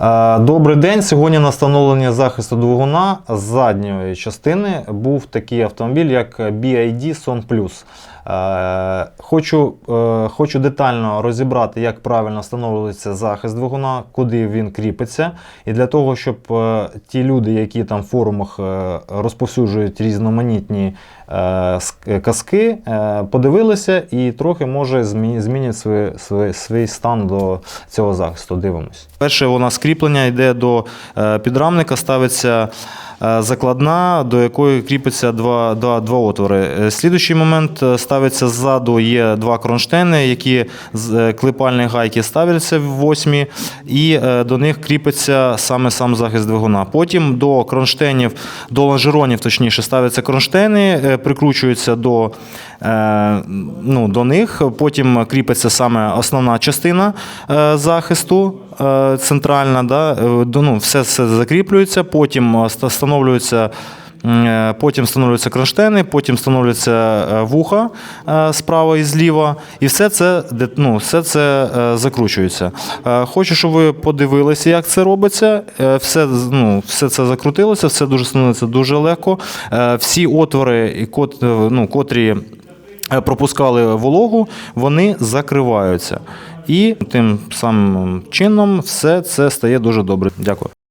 Е, Добрий день. Сьогодні на встановлення захисту двигуна з задньої частини був такий автомобіль, як BID Son Plus. Е, Хочу, е, хочу детально розібрати, як правильно встановлюється захист двигуна, куди він кріпиться. І для того, щоб ті люди, які там в форумах розповсюджують різноманітні казки, подивилися і трохи може змі- змінять свій, свій, свій стан до цього захисту. Дивимось. Перше у нас кріплення йде до е, підрамника, ставиться е, закладна, до якої кріпиться два, два, два отвори. Е, Слідуючий момент ставиться ззаду, є два кронштейни, які з клепальні гайки ставляться в восьмі, і до них кріпиться саме сам захист двигуна. Потім до кронштейнів, до лонжеронів, точніше, ставляться кронштейни, прикручуються до, ну, до них. Потім кріпиться саме основна частина захисту. Е, Центральна, да, е, ну, все, все закріплюється, потім е, ста- встановлюється Потім встановлюються кронштейни, потім встановлюються вуха справа і зліва, і все це, ну, все це закручується. Хочу, щоб ви подивилися, як це робиться. Все, ну, все це закрутилося, все дуже становиться дуже легко. Всі отвори, ну, котрі пропускали вологу, вони закриваються. І тим самим чином все це стає дуже добре. Дякую.